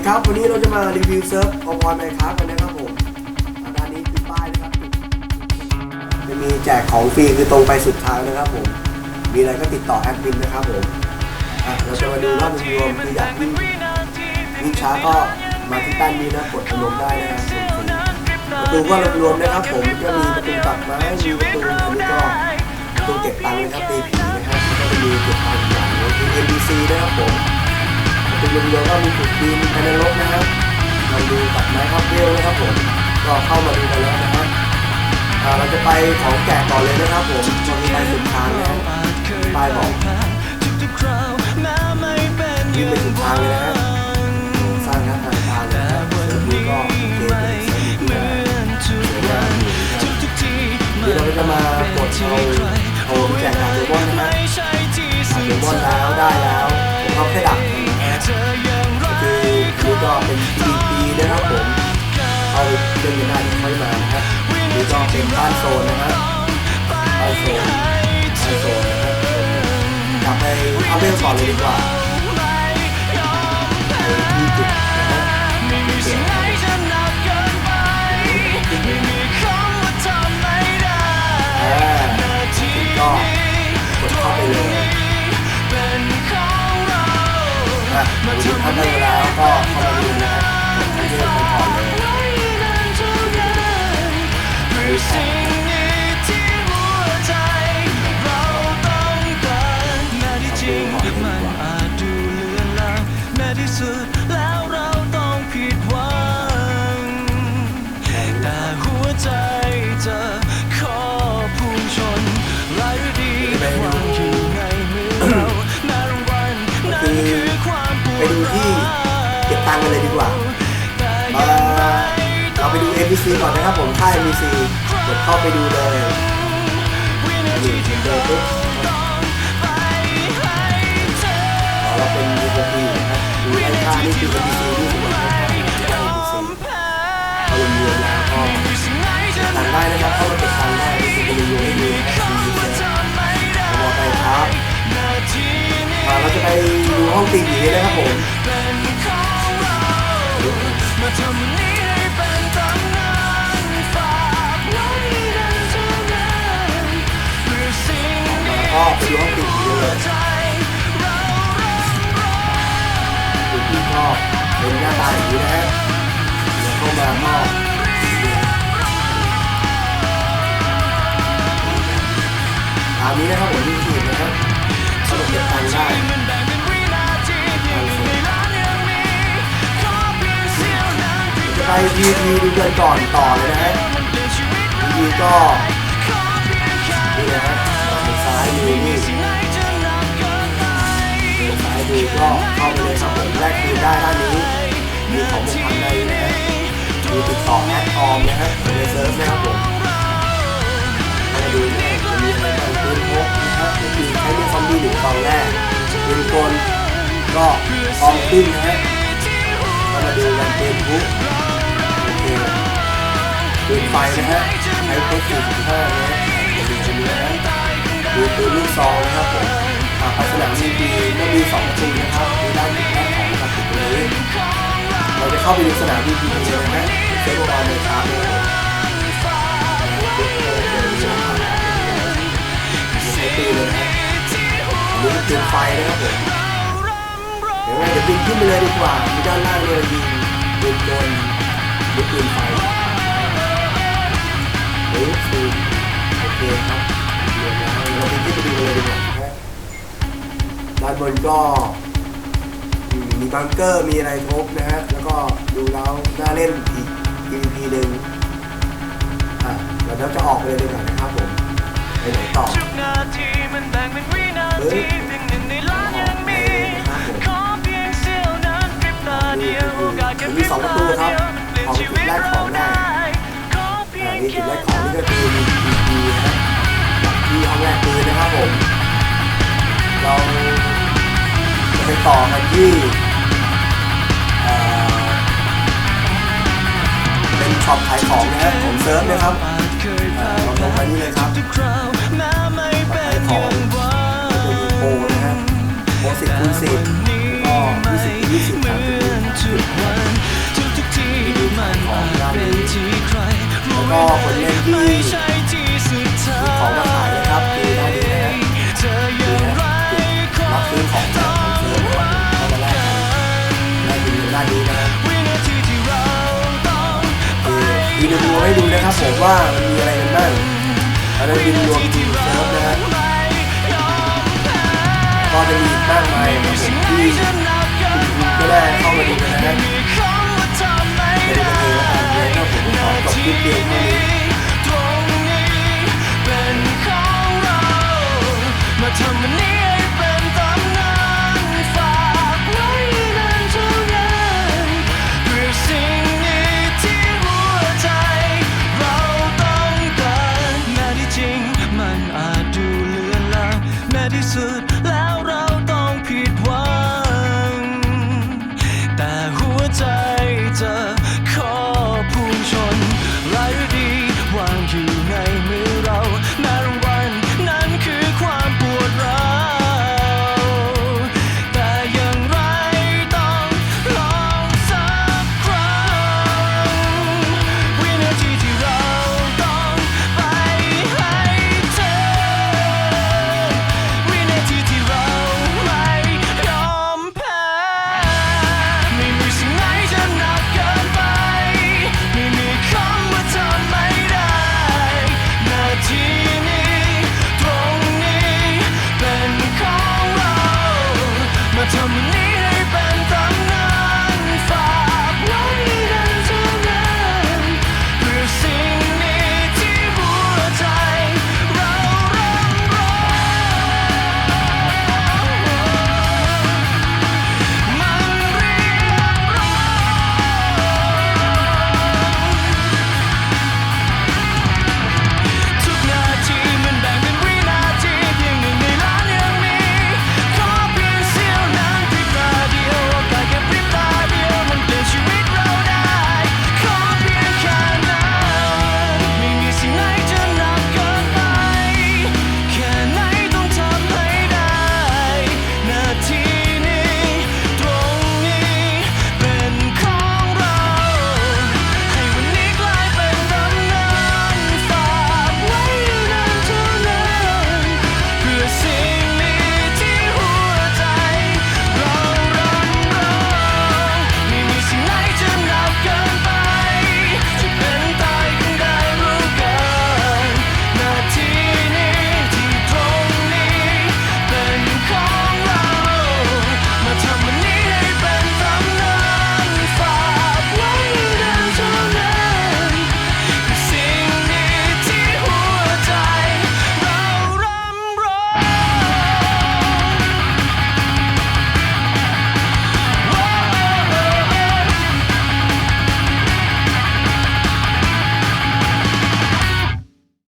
ดีครับ วันนี้เราจะมารีวิวเซิร์ฟออพรไมครับกันนะครับผมด้านนี้คือป้ายนะครับ จะมีแจกของฟรีคือตรงไปสุดทางนะครับผม มีอะไรก็ติดต่อแอดมินนะครับผมเราจะมาดูรอบรวมคืออยากวิ่งวิ่งช้าก็มาที่แป้นนี้นะกดพนมได้นะครับประตูก็รวมนะครับผมก็มีประตูตัดไม้มีประตูอันนี้ก็ประตูเก็บตังค์นะครับตีผีนะครับก็จะมีเก็บตังค์อย่างนี้คือ NBC นะครับผม เป็นรวมๆก็มีขุดดินภายในรถนะครับลองดูตัดไม้ครับเวลนะครับผมก็เข้ามาดูกันแล้วนะครับอ่าเราจะไปของแจกก่อนเลยนะครับผมตรงนี้ไปสุดทางนะครับป้ายบอกวิ่งไปสุดทางเลยนะครับ ล่นกันได้ที่ไม่มานะครับนี่ก็เป็นบ้านโซนนะครับบ้านโซนบ้านโซนนะครับกลับไปเอาเรื่องก่อนเลยดีกว่า ไปดู NPC ก่อนนะครับผมค่าย NPC กดเข้าไปดูเลยวินาทีที่เดินปุ๊บอ๋อเราเป็น NPC นะครับดูไอ้ค่านี่คือ NPC ที่สวนให้ค่าค่าย NPC เอารวมๆแล้วก็ตังได้นะครับเข้ามาเก็บตังค์ได้นี่คือเป็นรวมให้ดูนะครับดีเลยเราบอกไปครับอ่าเราจะไปดูห้องตีผีนะครับผมมา แล้วก็ไปดูห้องตีผีเลยใจเราดูที่ชอบเป็นหน้าตาอย่างนี้นะฮะแล้วเข้ามาก็ตามนี้นะครับผมที่ผิดนะครับเขาบอกเก็บตังได้มันแบ่งเป็นวินาทีเพียงหนึ่งในล้านยังมีขอเพียงเสี้ยวจะไปพีพีดูกันก่อนต่อเลยนะฮะมันเปลี่ยนชีวิตพีก็ อดออมนะฮะในเซิร์ฟนะครับผมมาดูนะฮะจะมีอะไรบ้างปืนพกนะครับก็คือใช้เป็นซอมบี้หนึ่งกองแรกปืนกลก็กองขึ้นนะฮะก็มาดูกันปืนพุกโอเคปืนไฟนะฮะใช้เพชรสี่สิบห้านะฮะจะมีจะมีนะฮะดูปืนลูกซองนะครับผมอ่าภาสนามมีดีก็มีสองประตูนะครับมีด้านติดแรกของนะครับติดตรงนี้เราจะเข้าไปดูสนามดีๆเลยนะฮะ เซ็ตบอลในชาร์จเลยใช้ปืนเลยนะฮะอันนี้เป็นปืนไฟนะครับผมเดี๋ยวไงเดี๋ยวบินขึ้นไปเลยดีกว่ามีด้านล่างเลยยิงปืนกลหรือปืนไฟหรือปืนโอเคครับเดี๋ยวนเราบินขึ้นไปดูเลยดีกว่าด้านบนก็มมีบังเกอร์มีอะไรครบนะฮะแล้วก็ดูแล้วน่าเล่นอีก PVP หนึ่งอะเดี๋ยวจะออกไปเลยดีกว่านะครับผมไปไหนต่อทุกนาทีมันแบ่งเป็นวินาทีเพียงหนึ่งในล้านยังมีขอเพียงเสี้ยวนาทีพริบตาเดียวโอกาสแค่พริบตาเดียวมันเปลี่ยนชีวิตเราได้ขอเพียงนี่จุแค่ดแรกของนี่ก็คือมี PVP นะฮะกับที่ห้องแรกปืนนะครับผม เราจะไปต่อกันที่ ช็อปขายของนะครับผมเซิร์ฟนะครับเราลงไปนี่เลยครับขายของเป็นโปนะฮะโปรสิบคูณสิบก็ยี่สิบยี่สิบสามสิบของนะครับแล้วก็คนเล่นที่ของราคาับผมว่ามันมีอะไรกันบ้างอะไรดีบินรวมทีมเซิร์ฟนะครับก็จะมีมากมายที่